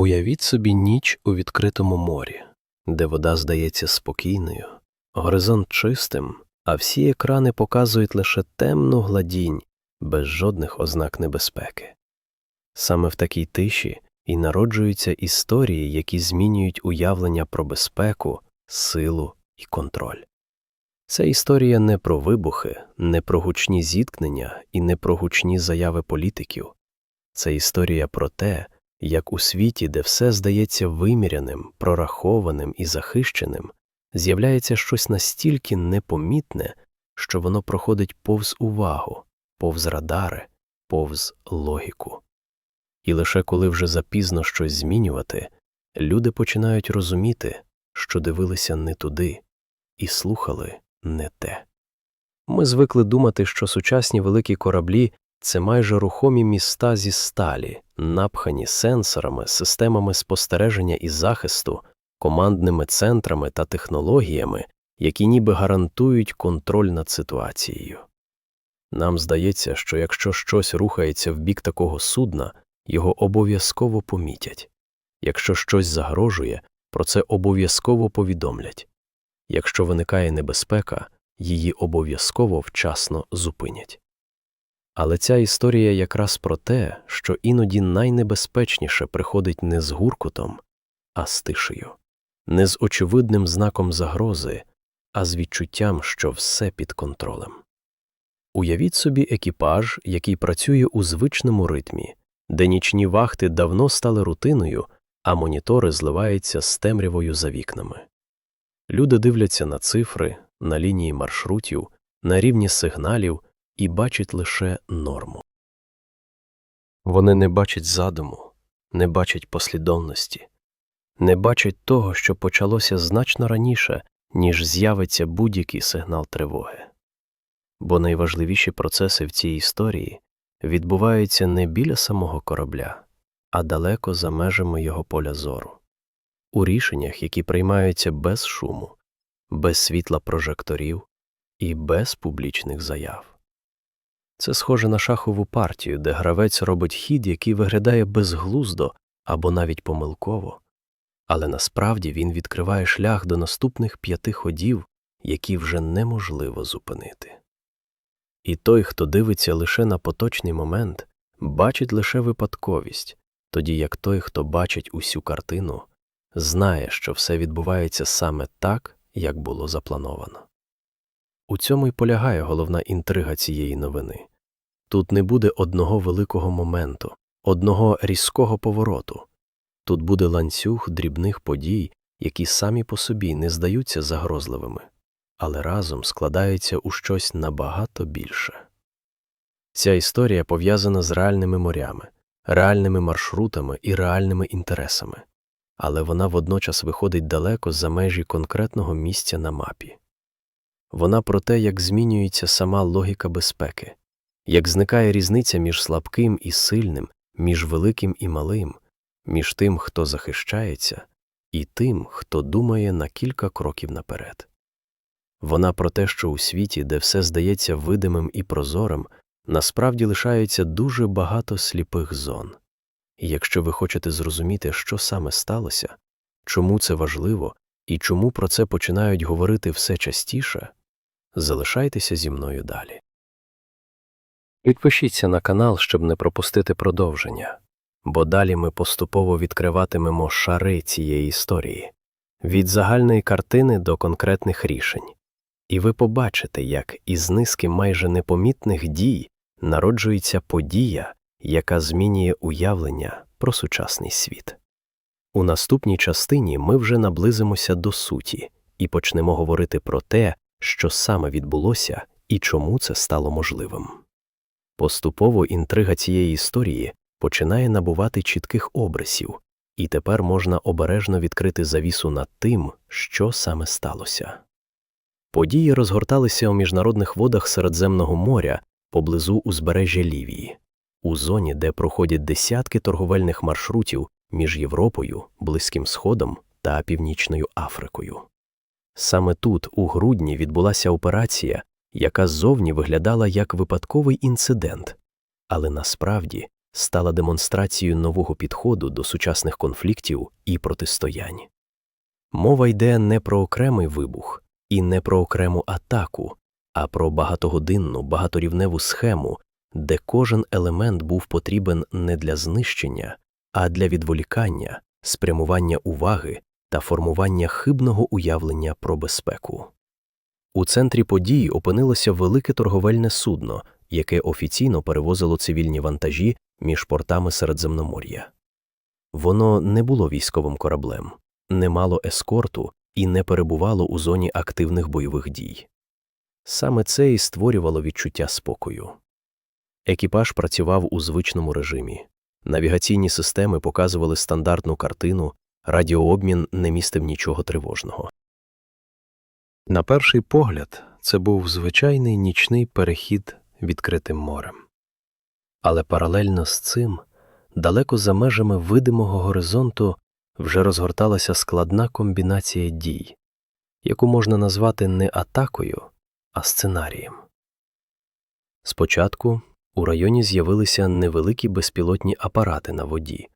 Уявіть собі ніч у відкритому морі, де вода здається спокійною, горизонт чистим, а всі екрани показують лише темну гладінь без жодних ознак небезпеки. Саме в такій тиші і народжуються історії, які змінюють уявлення про безпеку, силу і контроль. Це історія не про вибухи, не про гучні зіткнення і не про гучні заяви політиків. Це історія про те, як у світі, де все здається виміряним, прорахованим і захищеним, з'являється щось настільки непомітне, що воно проходить повз увагу, повз радари, повз логіку. І лише коли вже запізно щось змінювати, люди починають розуміти, що дивилися не туди і слухали не те. Ми звикли думати, що сучасні великі кораблі це майже рухомі міста зі сталі, напхані сенсорами, системами спостереження і захисту, командними центрами та технологіями, які ніби гарантують контроль над ситуацією. Нам здається, що якщо щось рухається в бік такого судна, його обов'язково помітять. Якщо щось загрожує, про це обов'язково повідомлять. Якщо виникає небезпека, її обов'язково вчасно зупинять. Але ця історія якраз про те, що іноді найнебезпечніше приходить не з гуркутом, а з тишею, не з очевидним знаком загрози, а з відчуттям, що все під контролем. Уявіть собі екіпаж, який працює у звичному ритмі, де нічні вахти давно стали рутиною, а монітори зливаються з темрявою за вікнами. Люди дивляться на цифри, на лінії маршрутів, на рівні сигналів і бачать лише норму. Вони не бачать задуму, не бачать послідовності, не бачать того, що почалося значно раніше, ніж з'явиться будь-який сигнал тривоги. Бо найважливіші процеси в цій історії відбуваються не біля самого корабля, а далеко за межами його поля зору, у рішеннях, які приймаються без шуму, без світла прожекторів і без публічних заяв. Це схоже на шахову партію, де гравець робить хід, який виглядає безглуздо або навіть помилково, але насправді він відкриває шлях до наступних п'яти ходів, які вже неможливо зупинити. І той, хто дивиться лише на поточний момент, бачить лише випадковість, тоді як той, хто бачить усю картину, знає, що все відбувається саме так, як було заплановано. У цьому й полягає головна інтрига цієї новини. Тут не буде одного великого моменту, одного різкого повороту. Тут буде ланцюг дрібних подій, які самі по собі не здаються загрозливими, але разом складаються у щось набагато більше. Ця історія пов'язана з реальними морями, реальними маршрутами і реальними інтересами, але вона водночас виходить далеко за межі конкретного місця на мапі. Вона про те, як змінюється сама логіка безпеки, як зникає різниця між слабким і сильним, між великим і малим, між тим, хто захищається, і тим, хто думає на кілька кроків наперед. Вона про те, що у світі, де все здається видимим і прозорим, насправді лишається дуже багато сліпих зон. І якщо ви хочете зрозуміти, що саме сталося, чому це важливо і чому про це починають говорити все частіше, залишайтеся зі мною далі. Підпишіться на канал, щоб не пропустити продовження, бо далі ми поступово відкриватимемо шари цієї історії від загальної картини до конкретних рішень, і ви побачите, як із низки майже непомітних дій народжується подія, яка змінює уявлення про сучасний світ. У наступній частині ми вже наблизимося до суті і почнемо говорити про те, що саме відбулося і чому це стало можливим. Поступово інтрига цієї історії починає набувати чітких обрисів, і тепер можна обережно відкрити завісу над тим, що саме сталося. Події розгорталися у міжнародних водах Середземного моря поблизу узбережжя Лівії, у зоні, де проходять десятки торговельних маршрутів між Європою, Близьким Сходом та Північною Африкою. Саме тут, у грудні, відбулася операція, яка ззовні виглядала як випадковий інцидент, але насправді стала демонстрацією нового підходу до сучасних конфліктів і протистоянь. Мова йде не про окремий вибух і не про окрему атаку, а про багатогодинну, багаторівневу схему, де кожен елемент був потрібен не для знищення, а для відволікання, спрямування уваги та формування хибного уявлення про безпеку. У центрі подій опинилося велике торговельне судно, яке офіційно перевозило цивільні вантажі між портами Середземномор'я. Воно не було військовим кораблем, не мало ескорту і не перебувало у зоні активних бойових дій. Саме це і створювало відчуття спокою. Екіпаж працював у звичному режимі, навігаційні системи показували стандартну картину, радіообмін не містив нічого тривожного. На перший погляд, це був звичайний нічний перехід відкритим морем. Але паралельно з цим, далеко за межами видимого горизонту, вже розгорталася складна комбінація дій, яку можна назвати не атакою, а сценарієм. Спочатку у районі з'явилися невеликі безпілотні апарати на воді,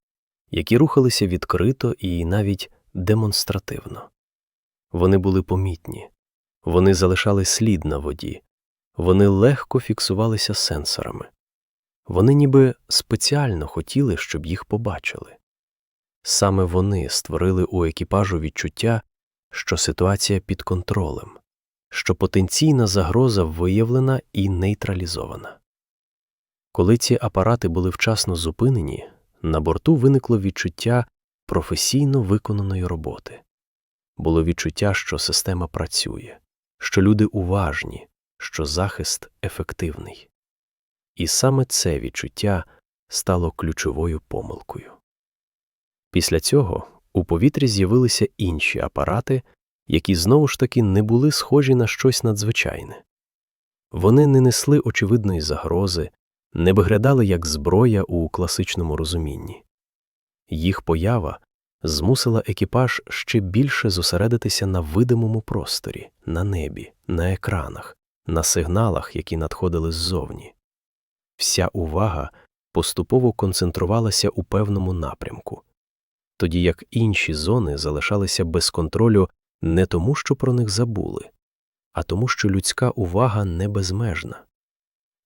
які рухалися відкрито і навіть демонстративно. Вони були помітні, вони залишали слід на воді, вони легко фіксувалися сенсорами. Вони ніби спеціально хотіли, щоб їх побачили. Саме вони створили у екіпажу відчуття, що ситуація під контролем, що потенційна загроза виявлена і нейтралізована. Коли ці апарати були вчасно зупинені, на борту виникло відчуття професійно виконаної роботи. Було відчуття, що система працює, що люди уважні, що захист ефективний. І саме це відчуття стало ключовою помилкою. Після цього у повітрі з'явилися інші апарати, які знову ж таки не були схожі на щось надзвичайне. Вони не несли очевидної загрози, не виглядали як зброя у класичному розумінні. Їх поява змусила екіпаж ще більше зосередитися на видимому просторі, на небі, на екранах, на сигналах, які надходили ззовні. Вся увага поступово концентрувалася у певному напрямку, тоді як інші зони залишалися без контролю не тому, що про них забули, а тому, що людська увага не безмежна.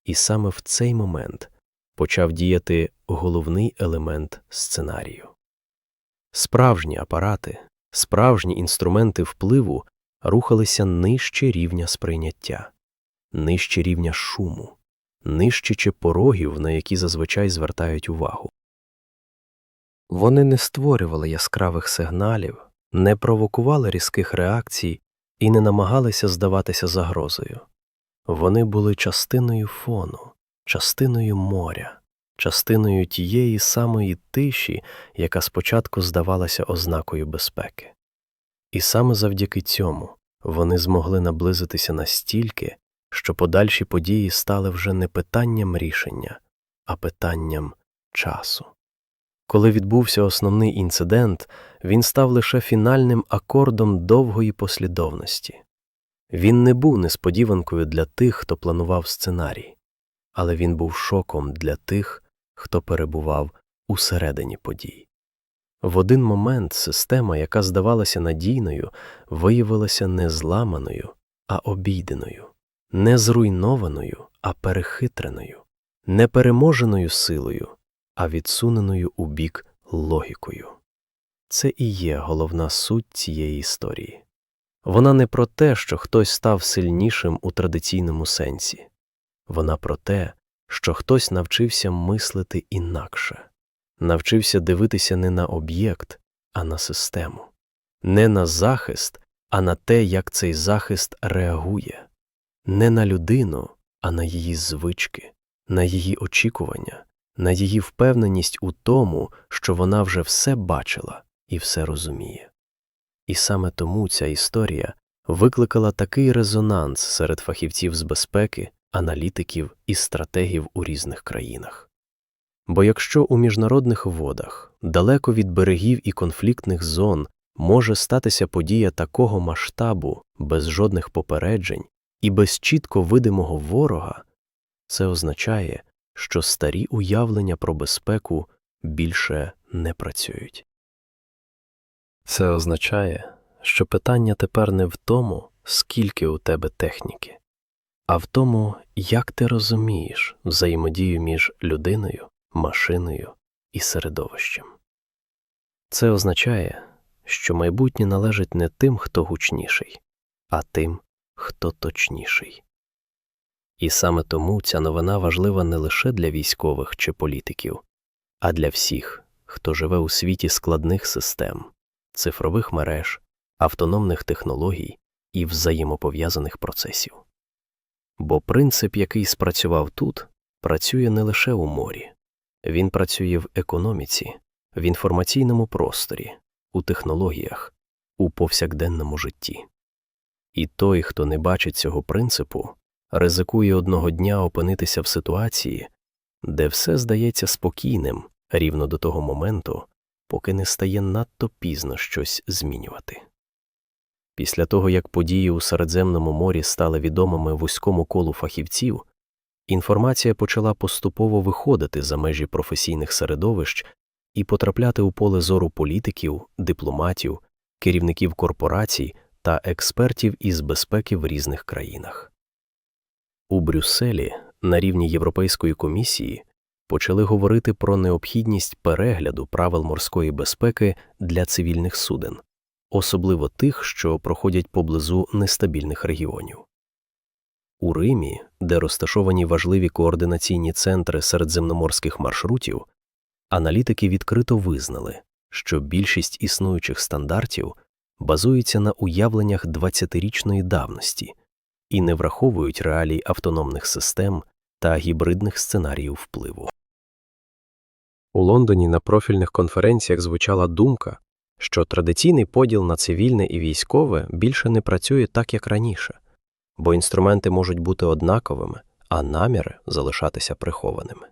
І саме в цей момент почав діяти головний елемент сценарію. Справжні апарати, справжні інструменти впливу рухалися нижче рівня сприйняття, нижче рівня шуму, нижче чи порогів, на які зазвичай звертають увагу. Вони не створювали яскравих сигналів, не провокували різких реакцій і не намагалися здаватися загрозою. Вони були частиною фону, частиною моря, частиною тієї самої тиші, яка спочатку здавалася ознакою безпеки. І саме завдяки цьому вони змогли наблизитися настільки, що подальші події стали вже не питанням рішення, а питанням часу. Коли відбувся основний інцидент, він став лише фінальним акордом довгої послідовності. Він не був несподіванкою для тих, хто планував сценарій, але він був шоком для тих, хто перебував усередині подій. В один момент система, яка здавалася надійною, виявилася не зламаною, а обійденою, не зруйнованою, а перехитреною, не переможеною силою, а відсуненою у бік логікою. Це і є головна суть цієї історії. Вона не про те, що хтось став сильнішим у традиційному сенсі, вона про те, що хтось навчився мислити інакше, навчився дивитися не на об'єкт, а на систему, не на захист, а на те, як цей захист реагує, не на людину, а на її звички, на її очікування, на її впевненість у тому, що вона вже все бачила і все розуміє. І саме тому ця історія викликала такий резонанс серед фахівців з безпеки, аналітиків і стратегів у різних країнах. Бо якщо у міжнародних водах, далеко від берегів і конфліктних зон, може статися подія такого масштабу без жодних попереджень і без чітко видимого ворога, це означає, що старі уявлення про безпеку більше не працюють. Це означає, що питання тепер не в тому, скільки у тебе техніки, а в тому, як ти розумієш взаємодію між людиною, машиною і середовищем. Це означає, що майбутнє належить не тим, хто гучніший, а тим, хто точніший. І саме тому ця новина важлива не лише для військових чи політиків, а для всіх, хто живе у світі складних систем, цифрових мереж, автономних технологій і взаємопов'язаних процесів. Бо принцип, який спрацював тут, працює не лише у морі, він працює в економіці, в інформаційному просторі, у технологіях, у повсякденному житті. І той, хто не бачить цього принципу, ризикує одного дня опинитися в ситуації, де все здається спокійним рівно до того моменту, поки не стає надто пізно щось змінювати. Після того, як події у Середземному морі стали відомими вузькому колу фахівців, інформація почала поступово виходити за межі професійних середовищ і потрапляти у поле зору політиків, дипломатів, керівників корпорацій та експертів із безпеки в різних країнах. У Брюсселі на рівні Європейської комісії почали говорити про необхідність перегляду правил морської безпеки для цивільних суден, особливо тих, що проходять поблизу нестабільних регіонів. У Римі, де розташовані важливі координаційні центри середземноморських маршрутів, аналітики відкрито визнали, що більшість існуючих стандартів базується на уявленнях 20-річної давності і не враховують реалій автономних систем та гібридних сценаріїв впливу. У Лондоні на профільних конференціях звучала думка, що традиційний поділ на цивільне і військове більше не працює так, як раніше, бо інструменти можуть бути однаковими, а наміри залишатися прихованими.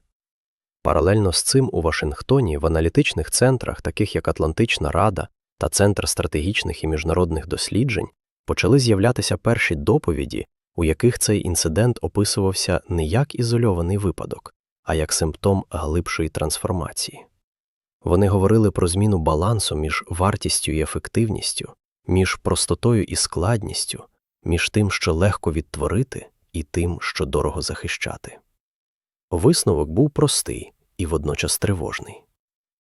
Паралельно з цим у Вашингтоні в аналітичних центрах, таких як Атлантична Рада та Центр стратегічних і міжнародних досліджень, почали з'являтися перші доповіді, у яких цей інцидент описувався не як ізольований випадок, а як симптом глибшої трансформації. Вони говорили про зміну балансу між вартістю і ефективністю, між простотою і складністю, між тим, що легко відтворити, і тим, що дорого захищати. Висновок був простий і водночас тривожний.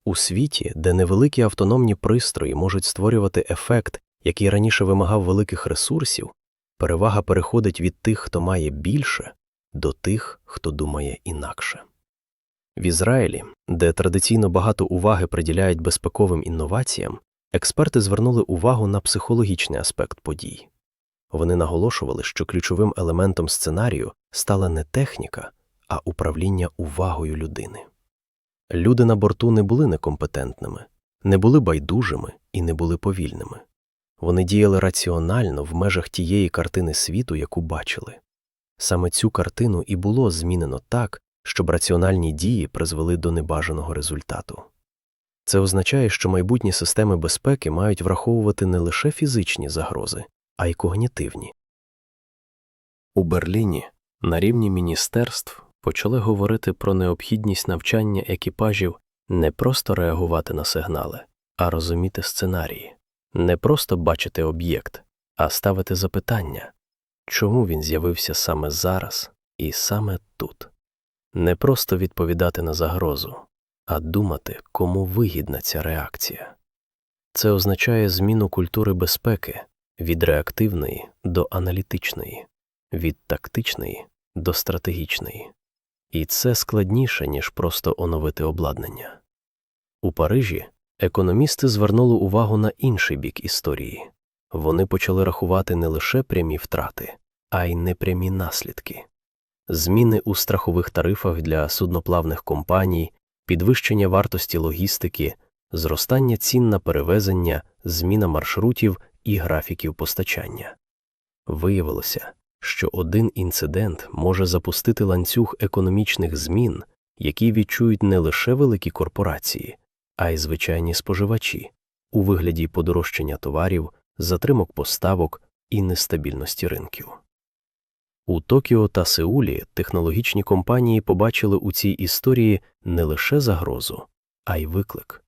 У світі, де невеликі автономні пристрої можуть створювати ефект, який раніше вимагав великих ресурсів, перевага переходить від тих, хто має більше, до тих, хто думає інакше. В Ізраїлі, де традиційно багато уваги приділяють безпековим інноваціям, експерти звернули увагу на психологічний аспект подій. Вони наголошували, що ключовим елементом сценарію стала не техніка, а управління увагою людини. Люди на борту не були некомпетентними, не були байдужими і не були повільними. Вони діяли раціонально в межах тієї картини світу, яку бачили. Саме цю картину і було змінено так, щоб раціональні дії призвели до небажаного результату. Це означає, що майбутні системи безпеки мають враховувати не лише фізичні загрози, а й когнітивні. У Берліні на рівні міністерств почали говорити про необхідність навчання екіпажів не просто реагувати на сигнали, а розуміти сценарії, не просто бачити об'єкт, а ставити запитання, чому він з'явився саме зараз і саме тут, не просто відповідати на загрозу, а думати, кому вигідна ця реакція. Це означає зміну культури безпеки від реактивної до аналітичної, від тактичної до стратегічної. І це складніше, ніж просто оновити обладнання. У Парижі економісти звернули увагу на інший бік історії вони почали рахувати не лише прямі втрати, а й непрямі наслідки, зміни у страхових тарифах для судноплавних компаній, підвищення вартості логістики, зростання цін на перевезення, зміна маршрутів і графіків постачання. Виявилося, що один інцидент може запустити ланцюг економічних змін, які відчують не лише великі корпорації, а й звичайні споживачі у вигляді подорожчання товарів, затримок поставок і нестабільності ринків. У Токіо та Сеулі технологічні компанії побачили у цій історії не лише загрозу, а й виклик.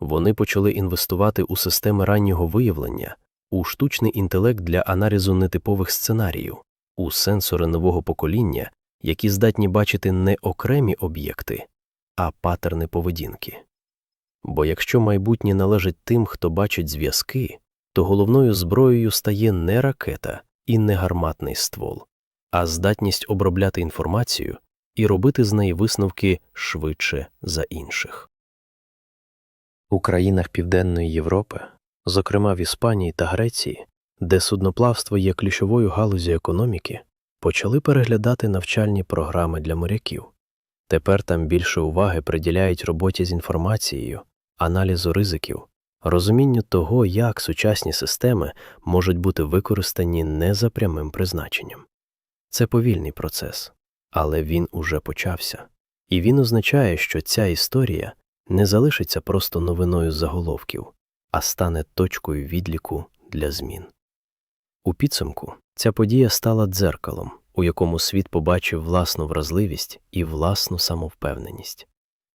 Вони почали інвестувати у системи раннього виявлення, у штучний інтелект для аналізу нетипових сценаріїв, у сенсори нового покоління, які здатні бачити не окремі об'єкти, а патерни поведінки. Бо якщо майбутнє належить тим, хто бачить зв'язки, то головною зброєю стає не ракета і не гарматний ствол, а здатність обробляти інформацію і робити з неї висновки швидше за інших. У країнах Південної Європи, зокрема в Іспанії та Греції, де судноплавство є ключовою галузю економіки, почали переглядати навчальні програми для моряків. Тепер там більше уваги приділяють роботі з інформацією, аналізу ризиків, розумінню того, як сучасні системи можуть бути використані не за прямим призначенням. Це повільний процес, але він уже почався, і він означає, що ця історія не залишиться просто новиною заголовків, а стане точкою відліку для змін. У підсумку ця подія стала дзеркалом, у якому світ побачив власну вразливість і власну самовпевненість.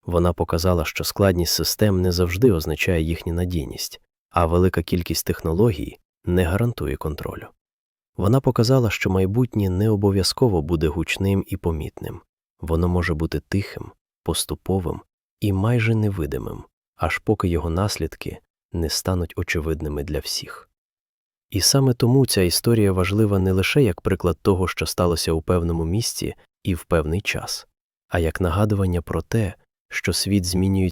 Вона показала, що складність систем не завжди означає їхню надійність, а велика кількість технологій не гарантує контролю. Вона показала, що майбутнє не обов'язково буде гучним і помітним, воно може бути тихим, поступовим і майже невидимим, аж поки його наслідки не стануть очевидними для всіх. І саме тому ця історія важлива не лише як приклад того, що сталося у певному місці і в певний час, а як нагадування про те, що світ змінюється